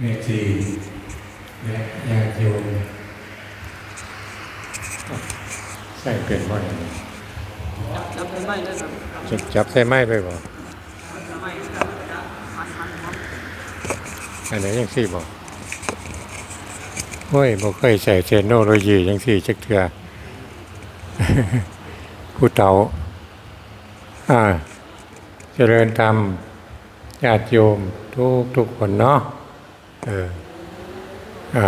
เมตตีและญาติโยมใส่เป็นบ่ได้จับเป็นไม่ได้ครับจับจับใส่ไม้ไปบ่ไม่ครับมันมันมันอันไหนยังสี่บ่โอ้ยบ่เคยใส่เทคโนโลยีจังสี่จักเทื่อผู้เฒ่าอ่า เจริญธรรมญาติโยมทุกทุกคนเนาะ เอออ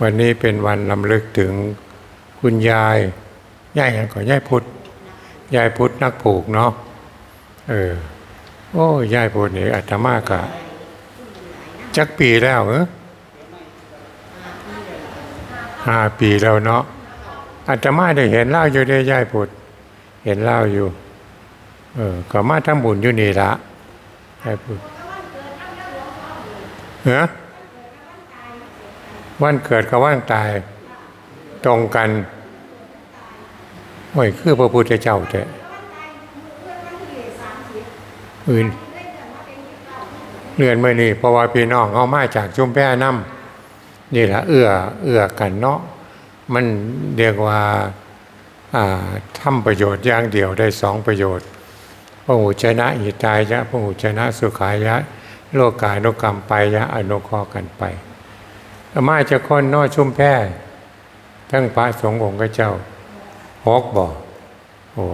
วันนี้เป็นวันลำลึกถึงคุณยายยายหยังก่อนยายพุทธยายพุทธนักผูกเนาะเออ โอ้ยายพุทธนี่อาตมากะจักปีแล้วเหรอห้าปีแล้วเนาะอาตมาได้เห็นเล่าอยู่ได้ยายพุทธเห็นเล่าอยู่ เออก็มาทำบุญอยู่นี่ละยายพุทธ เหรอวันเกิดกับวันตาย ตรงกันโอ้ยคือพระพุทธเจ้าแท้อื่นเรื่อนเมื่อนี้เพราะว่าพี่น้องเขามาจากชุมแพน้ำนี่แหละเอื้อเอื้อกันเนาะมันเรียกว่าอ่าทำประโยชน์อย่างเดียวได้สองประโยชน์พระหูชนะหิตายะพระหูชนะสุขายะ โลกายนุกรรมไปยะอนุเคราะห์กันไปอามาจะค้นนอชุ่มแพ่ทั้งพระสงฆ์องค์เจ้าฮอกบอกโอ้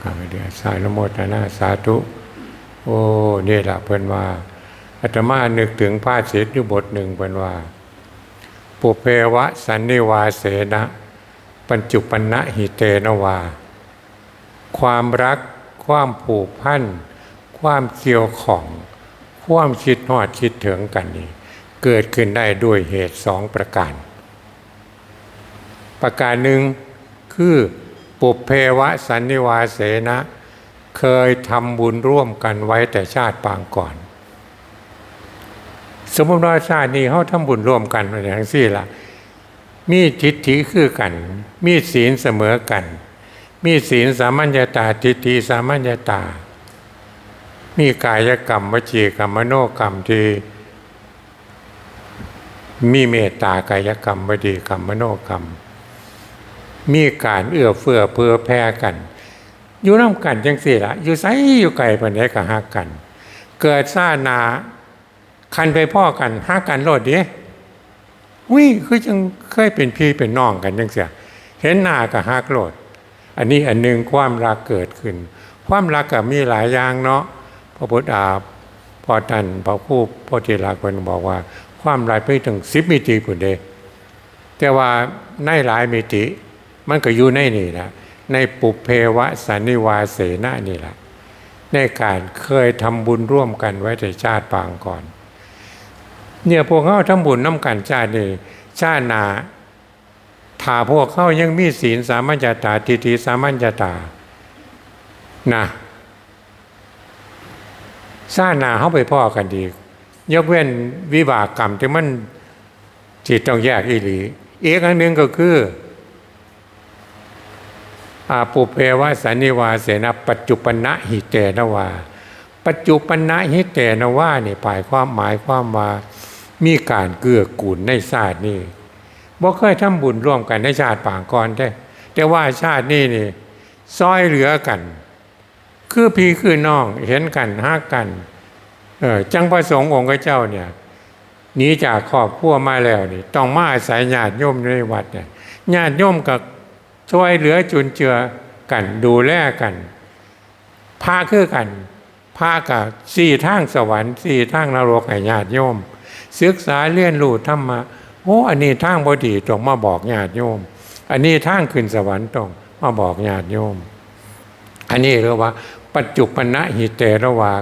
ข้าพเจ้าสายนโมทนาสาธุโอ้นี่แหละเพิ่นว่าอาตมานึกถึงพระเศษอยู่บทหนึ่งเพิ่นว่าปุเพวะสันนิวาเสนะปัญจุปนะหิเตนวา ความรัก ความผูกพัน ความเกี่ยวของ ความคิดหอดคิดถึงกันนี่เกิดขึ้นได้ด้วยเหตุสองประการ ประการหนึ่งคือปุเพวะสันนิวาเสนะ เคยทำบุญร่วมกันไว้แต่ชาติปางก่อน สมมติว่าชาตินี้เขาทำบุญร่วมกันอย่างสี่ละมีทิฏฐิคือกัน มีศีลเสมอกัน มีศีลสามัญญาตาทิฏฐิสามัญญาตา มีกายกรรมวจีกรรมมโนกรรมที่มีเมตตากายกรรมวจีกรรมมโนกรรม มีการเอื้อเฟื้อเพื่อแพ่กัน อยู่น้ำกันจังสี่ละอยู่ไสอยู่ไกลปานใดก็ฮักกัน เกิดซ่านาคันไปพ่อกันฮักกันโลดเด้วิคือจังเคยเป็นพี่เป็นน้องกันจังเสียเห็นหน้าก็ฮักโลด อันนี้อันหนึงความรักเกิดขึ้น ความรักก็มีหลายอย่างเนาะ ระพุทธอาพอตันพระผู้พระทีรักคนบอกว่า ความรักไปถึงสิบมิติผุนเดแต่ว่าในหลายมิติ มันก็อยู่ในนี่แหละในปุเพวะสันนิวาเสนานี่แหละในการเคยทำบุญร่วมกันไว้แต่ชาติปางก่อน เนี่ยพวกเขาทำบุญน้ำกันชาตินี่ชาติหนาถ้าพวกเขายังมีศีลสามัญญาตาทิฏฐิสามัญญาตานะ ชาติหนาเขาไปพ่อกันดียกเว้นวิบากกรรมที่มันจิตต้องแยกอีหลีอีกอันหนึ่งก็คืออาปุเพวะสันนิวาเสนาปัจจุปนะหิเตนวา ปัจจุปนะหิเตนวาเนี่ปลายความหมายความว่ามีการเกื้อกูลในชาตินี้บ่เคยทำบุญร่วมกันในชาติป่างก่อนได้แต่ว่าชาตินี้นี่ซอยเหลือกัน คือพี่คือน้องเห็นกันฮักกันเออจังประสงค์องค์เจ้าเนี่ยหนีจากครอบครัวมาแล้วนี่ต้องมาอาศัยญาติโยมในวัดเนี่ยญาติโยมกับช่วยเหลือจุนเจือกันดูแลกันพาคือกันพากับสี่ทางสวรรค์สี่ทางนรกให้ญาติโยม ศึกษาเรียนรู้ธรรมะโอ้อันนี้ทางบดีต้องมาบอกญาติโยม อันนี้ทางขึ้นสวรรค์ต้องมาบอกญาติโยม อันนี้เรียกว่า ปัจจุปนะหิเตระวา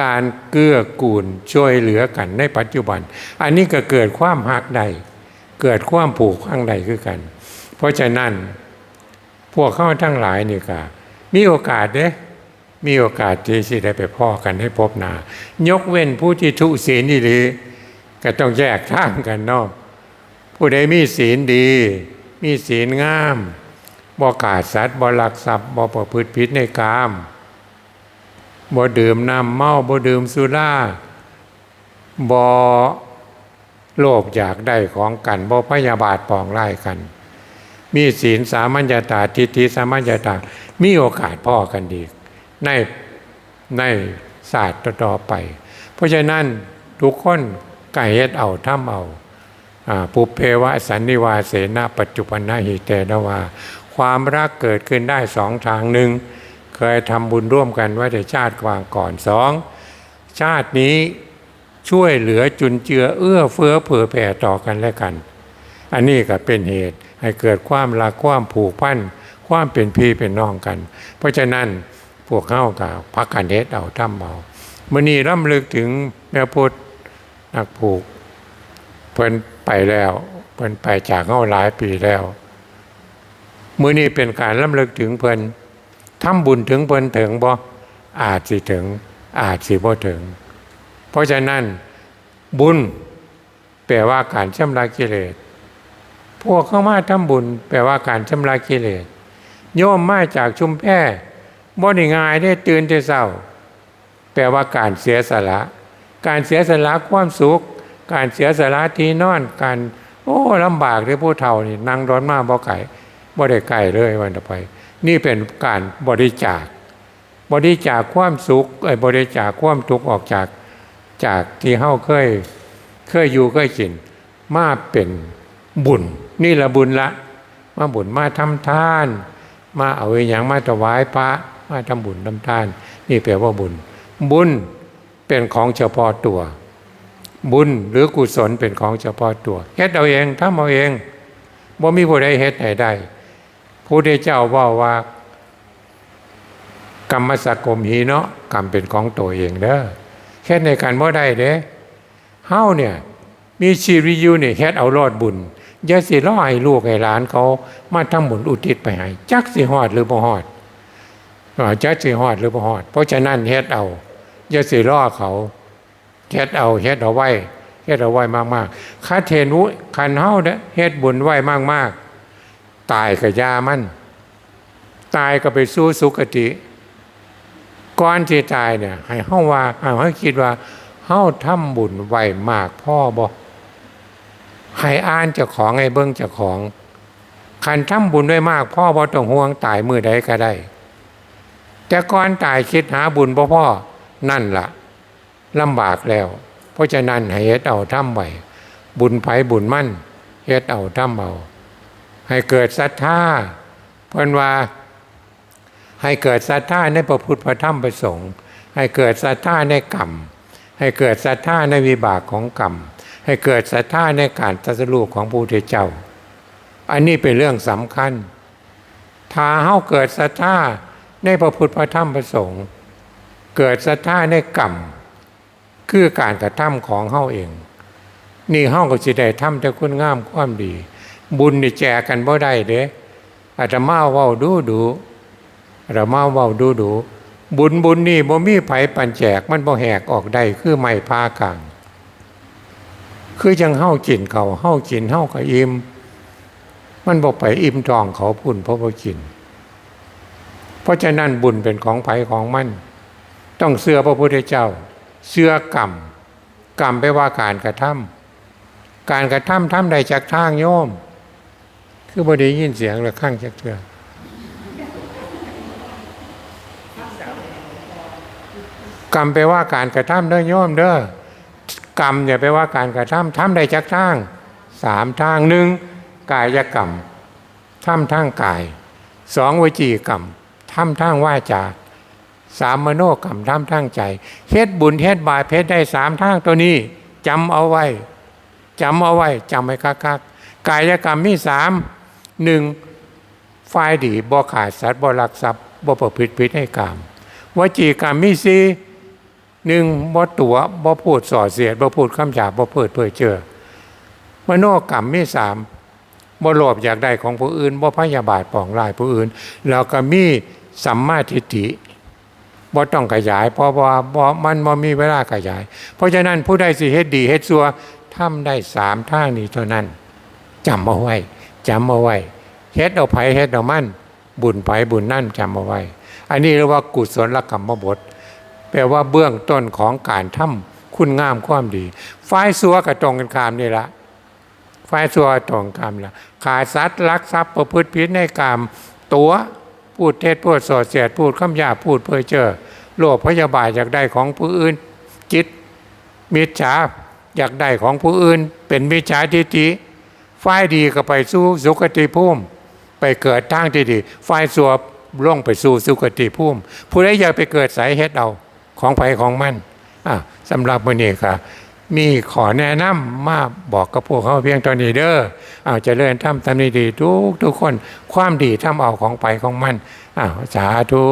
การเกื้อกูลช่วยเหลือกันในปัจจุบัน อันนี้ก็เกิดความหักใด เกิดความผูกข้างใดคือกัน เพราะฉะนั้นพวกเข้าทั้งหลายนี่ก็มีโอกาสเด้มีโอกาสที่จะได้ไปพ่อกันให้พบหนายกเว้นผู้ที่ทุศีลนี่ดีก็ต้องแยกทางกันเนาะผู้ใดมีศีลดี มีศีลงามบ่กาดสัตว์บ่ลักทรัพย์บ่ประพฤติผิดในกาม บ่ดื่มน้ำเมาบ่ดื่มสุราบ่โลภอยากได้ของกันบ่พยาบาทปองไล่กัน มีศีลสามัญญาตาทิฏฐิสามัญญาตา มีโอกาสพ่อกันดีในในศาสตร์ต่อไป เพราะฉะนั้นทุกคนไก่เฮ็ดเอาถ้ำเอาปุเพวะสันนิวาเสนาปัจจุบันนาหิเตนะวา ความรักเกิดขึ้นได้สองทางหนึ่ง เคยทำบุญร่วมกันไว้ในชาติกวางก่อนสองชาตินี้ช่วยเหลือจุนเจือเอื้อเฟื้อเผื่อแผ่ต่อกันและกัน อันนี้ก็เป็นเหตุให้เกิดความรักความผูกพันความเป็นพี่เป็นน้องกัน เพราะฉะนั้นพวกเข้ากับพักกันเฮ็ดเอาทำเอามื่อนี้ร่ำลึกถึงแม่พุทธนักผูก เพิ่นไปแล้วเพิ่นไปจากเข้าหลายปีแล้วมื่อนี้เป็นการร่ำลึกถึงเพิ่น ทำบุญถึงเพิ่นถึงบ่อาจสิถึง อาจสิบ่ถึง เพราะฉะนั้นบุญแปลว่าการชำระกิเลส พวกเข้ามาทำบุญ แปลว่าการชำระกิเลสโยมมาจากชุมแพบ่ได้ง่ายได้ตื่นแต่เช้า แปลว่าการเสียสละ การเสียสละความสุข การเสียสละที่นอนการโอ้ลำบากที่ผู้เฒ่านี่นั่งร้อนมากบ่ไก่บ่ได้ไก่เลยวันต่อไป นี่เป็นการบริจาค บริจาคความสุขไอ้บริจาคความทุกข์ออกจากจากที่เฮาเคยเคยอยู่เคยกิน มาเป็นบุญ นี่ละบุญละ มาบุญมาทำทาน มาเอาอหย่างมาถวายพระมาทำบุญทำทาน นี่แปลว่าบุญ บุญเป็นของเฉพาะตัว บุญหรือกุศลเป็นของเฉพาะตัวเฮ็ดเอาเองทำเอาเองบ่มีผู้ใดเฮ็ดให้ได้ ผู้ใดเจ้าว่าว่ากรรมสกกมหีเนาะกรรมเป็นของตัวเองเด้อแค่ในการบ่ได้เด้เฮาเนี่ยมีชีวิตอยู่นี่เฮ็ดเอารอดบุญอย่าสิรอให้ลูกให้หลานเขา มาทำบุญอุทิศไปให้จักสิฮอดหรือบ่ฮอดจักสิฮอดหรือบ่ฮอด เพราะฉะนั้นเฮ็ดเอาอย่าสิรอเขาเฮ็ดเอาเฮ็ดเอาไว้เฮ็ดเอาไว้มากๆคาเทนุคันเฮาเด้อเฮ็ดบุญไว้มากๆ ตายก็ยามันตายก็ไปสู่สุคติก่อนที่ตายเนี่ยให้เฮาว่าเอาให้คิดว่าเฮาทำบุญไว้มากพ่อบ่ให้อ่านเจ้าของให้เบิ่งเจ้าของคันทำบุญไว้มากพ่อบ่ต้องห่วงตายมือใดก็ได้ แต่ก่อนตายคิดหาบุญบ่พ่อนั่นล่ะลำบากแล้ว เพราะฉะนั้นให้เฮ็ดเอาทำไว้บุญไผบุญมั่นเฮ็ดเอาทำเอา ให้เกิดศรัทธาเพิ่นว่าให้เกิดศรัทธาในพระพุทธพระธรรมพระสงฆ์ให้เกิดศรัทธาในกรรม ให้เกิดศรัทธาในวิบากของกรรม ให้เกิดศรัทธาในการตรัสรู้ของพระพุทธเจ้า อันนี้เป็นเรื่องสำคัญ ถ้าเฮาเกิดศรัทธาในพระพุทธพระธรรมพระสงฆ์เกิดศรัทธาในกรรม คือการกระทำของเฮาเอง นี่เฮาก็สิได้ทำแต่คุณงามความดี บุญนี่แจกกันบ่ได้เด้อาตมาเว้าดูดูเรามาเว้าดูดู บุญบุญนี่บ่มีไผปันแจกมันบ่แหกออกได้คือไม่พากลางคือจังเฮ้ากินเขาเฮ้ากินเฮ้าก็อิ่มมันบ่ไปอิ่มทองเขาพุ่นเพราะบ่กิน เพราะฉะนั้นบุญเป็นของไผของมัน ต้องเชื่อพระพุทธเจ้าเชื่อกรรมกรรมไปว่าการกระทำการกระทำทำได้จากทางโยม คือบ่ได้ยินเสียงเลยข้างจักเทื่อกรรมไปลว่าการกระทำเด้อโยมเด้อกรรมเนี่ยไปลว่าการกระทำทำได้จากทางสามทางหนึ่งกายกรรมทำทางกายสองวจีกรรมทำทางวาจาสามมโนกรรมทำทางใจเฮ็ดบุญเฮ็ดบาปเฮ็ดได้สามทางตัวนี้จำเอาไว้จำเอาไว้จำไว้คักๆกายกรรมมีสาม หนึ่งฝ่ายดีบ่ขาดสัตว์บ่ลักทรัพย์บ่ประพฤติผิดให้กรรมวจีกรรมมีสี่หนึ่งบ่ตัวบ่พูดส่อเสียดบ่พูดคำหยาบบ่เพิดเผยเจอมโนกรรมมีสามบ่โลภอยากได้ของผู้อื่นบ่พยาบาทปองร้ายผู้อื่น แล้วก็มีสัมมาทิฏฐิบ่ต้องขยาย เพราะว่าบ่มันบ่มีเวลาขยาย เพราะฉะนั้นผู้ใดสิเฮ็ดดีเฮ็ดซัวทำได้สามทางนี้เท่านั้นจำเอาไว้ จำเอาไว้เฮ็ดเอาไผเฮ็ดเอามันบุญไผบุญนั่นจำเอาไว้ อันนี้เรียกว่ากุศลกรรมบท แปลว่าเบื้องต้นของการทำคุณงามความดีฝ่ายสัวกับตรงกันข้ามนี่ละฝ่ายสัวตรงกันขามละขาสัตว์ลักทรัพย์ประพฤติผิดในกามตัวพูดเท็จพูดส่อเสียดพูดคำหยาพูดเพ้อเจ้อโลภพยาบาทอยากได้ของผู้อื่น จิตมิจฉาอยากได้ของผู้อื่น เป็นมิจฉาทิฏฐิ ฝ่ายดีก็ไปสู่สุคติภูมิ ไปเกิดทางที่ดีฝ่ายสัวล่องไปสู่สุคติภูมิผู้ใดอยากไปเกิดสายเฮ็ดเอาของไผของมันอะสำหรับมื้อนี้ค่ะมีขอแนะนำมาบอกกับพวกเขาเพียงตอนนี้เด้ออ้าวเริญทำทำดีทุกทุกคนความดีทำเอาของไปของมันอ้าวสาธุ